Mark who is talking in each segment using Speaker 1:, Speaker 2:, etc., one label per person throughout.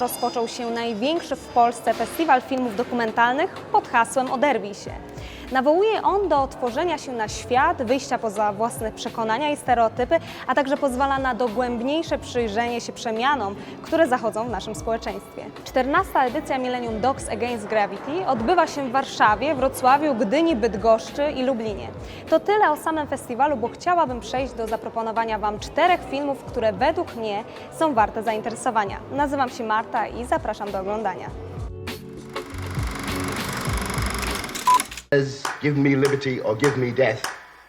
Speaker 1: rozpoczął się największy w Polsce festiwal filmów dokumentalnych pod hasłem Oderwij się. Nawołuje on do otworzenia się na świat, wyjścia poza własne przekonania i stereotypy, a także pozwala na dogłębniejsze przyjrzenie się przemianom, które zachodzą w naszym społeczeństwie. 14. edycja Millennium Dogs Against Gravity odbywa się w Warszawie, Wrocławiu, Gdyni, Bydgoszczy i Lublinie. To tyle o samym festiwalu, bo chciałabym przejść do zaproponowania Wam czterech filmów, które według mnie są warte zainteresowania. Nazywam się Marta i zapraszam do oglądania.
Speaker 2: Says, give me liberty or give me death,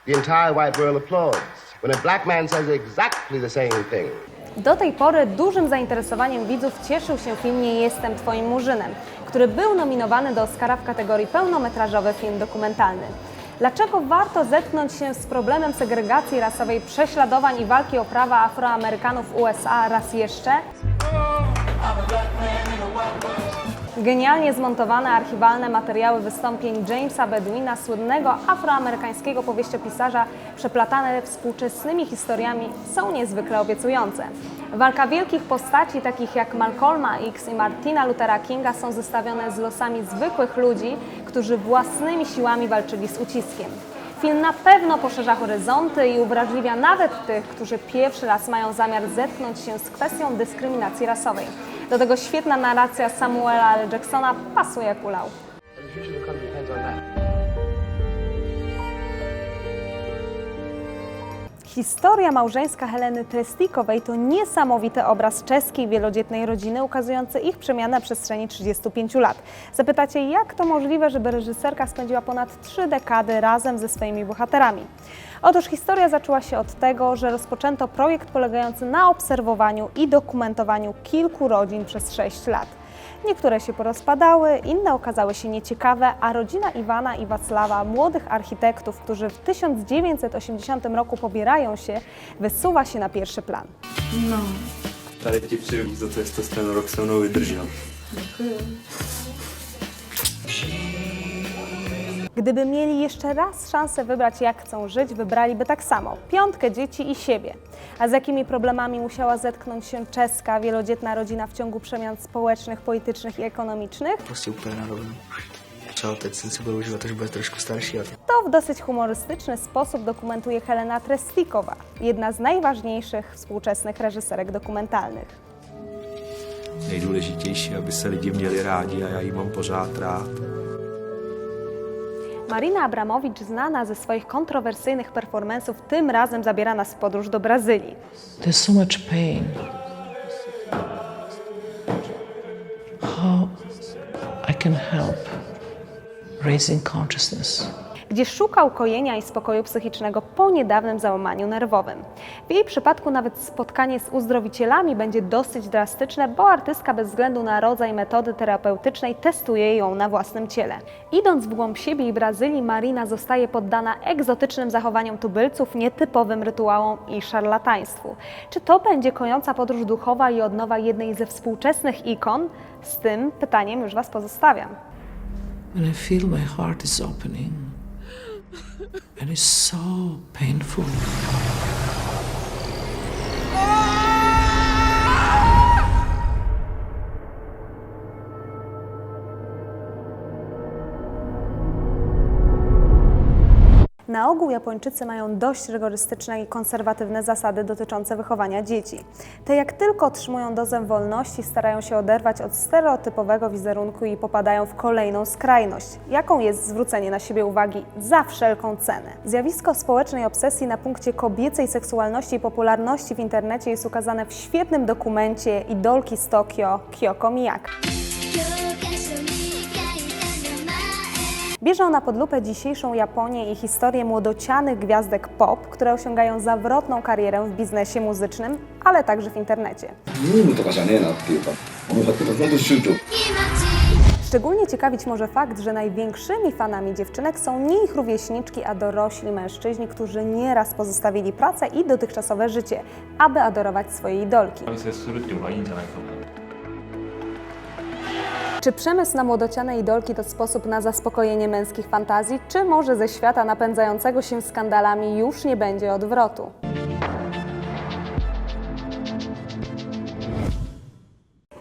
Speaker 2: the entire white world applauds. When a black man says exactly the same thing,
Speaker 1: Do tej pory dużym zainteresowaniem widzów cieszył się film Nie jestem Twoim murzynem, który był nominowany do Oscara w kategorii pełnometrażowy film dokumentalny. Dlaczego warto zetknąć się z problemem segregacji rasowej, prześladowań i walki o prawa Afroamerykanów USA raz jeszcze? Genialnie zmontowane archiwalne materiały wystąpień Jamesa Bedwina, słynnego afroamerykańskiego powieściopisarza, przeplatane współczesnymi historiami, są niezwykle obiecujące. Walka wielkich postaci, takich jak Malcolma X i Martina Luthera Kinga, są zestawione z losami zwykłych ludzi, którzy własnymi siłami walczyli z uciskiem. Film na pewno poszerza horyzonty i uwrażliwia nawet tych, którzy pierwszy raz mają zamiar zetknąć się z kwestią dyskryminacji rasowej. Do tego świetna narracja Samuela L. Jacksona pasuje jak ulał. Historia małżeńska Heleny Trestikowej to niesamowity obraz czeskiej wielodzietnej rodziny ukazujący ich przemianę na przestrzeni 35 lat. Zapytacie, jak to możliwe, żeby reżyserka spędziła ponad trzy dekady razem ze swoimi bohaterami? Otóż historia zaczęła się od tego, że rozpoczęto projekt polegający na obserwowaniu i dokumentowaniu kilku rodzin przez 6 lat. Niektóre się porozpadały, inne okazały się nieciekawe, a rodzina Iwana i Wacława, młodych architektów, którzy w 1980 roku pobierają się, wysuwa się na pierwszy plan.
Speaker 3: Tady ti přeju za to, že ten rok se mnou vydržel.
Speaker 1: Gdyby mieli jeszcze raz szansę wybrać, jak chcą żyć, wybraliby tak samo piątkę dzieci i siebie. A z jakimi problemami musiała zetknąć się czeska wielodzietna rodzina w ciągu przemian społecznych, politycznych i ekonomicznych? To w dosyć humorystyczny sposób dokumentuje Helena Trestikowa, jedna z najważniejszych współczesnych reżyserek dokumentalnych.
Speaker 4: nejdůležitější, aby se lidi měli rádi a já jí mám pořád rád.
Speaker 1: Marina Abramowicz, znana ze swoich kontrowersyjnych performanceów, tym razem zabiera nas w podróż do Brazylii.
Speaker 5: There's so much pain. How I can help raising consciousness.
Speaker 1: Gdzie szuka ukojenia i spokoju psychicznego po niedawnym załamaniu nerwowym. W jej przypadku nawet spotkanie z uzdrowicielami będzie dosyć drastyczne, bo artystka bez względu na rodzaj metody terapeutycznej testuje ją na własnym ciele. Idąc w głąb siebie i Brazylii, Marina zostaje poddana egzotycznym zachowaniom tubylców, nietypowym rytuałom i szarlataństwu. Czy to będzie kojąca podróż duchowa i odnowa jednej ze współczesnych ikon? Z tym pytaniem już Was pozostawiam.
Speaker 5: When I feel my heart is opening, and it's so painful.
Speaker 1: Na ogół Japończycy mają dość rygorystyczne i konserwatywne zasady dotyczące wychowania dzieci. Te jak tylko otrzymują dozę wolności, starają się oderwać od stereotypowego wizerunku i popadają w kolejną skrajność, jaką jest zwrócenie na siebie uwagi za wszelką cenę. Zjawisko społecznej obsesji na punkcie kobiecej seksualności i popularności w internecie jest ukazane w świetnym dokumencie Idolki z Tokio Kyoko Miyake. Bierze ona pod lupę dzisiejszą Japonię i historię młodocianych gwiazdek pop, które osiągają zawrotną karierę w biznesie muzycznym, ale także w internecie. Szczególnie ciekawić może fakt, że największymi fanami dziewczynek są nie ich rówieśniczki, a dorośli mężczyźni, którzy nieraz pozostawili pracę i dotychczasowe życie, aby adorować swoje idolki. Czy przemysł na młodociane idolki to sposób na zaspokojenie męskich fantazji, czy może ze świata napędzającego się skandalami już nie będzie odwrotu?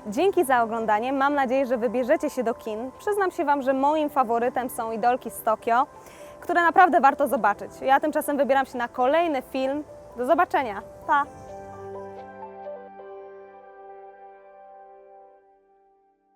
Speaker 1: Dzięki za oglądanie. Mam nadzieję, że wybierzecie się do kin. Przyznam się Wam, że moim faworytem są Idolki z Tokio, które naprawdę warto zobaczyć. Ja tymczasem wybieram się na kolejny film. Do zobaczenia. Pa!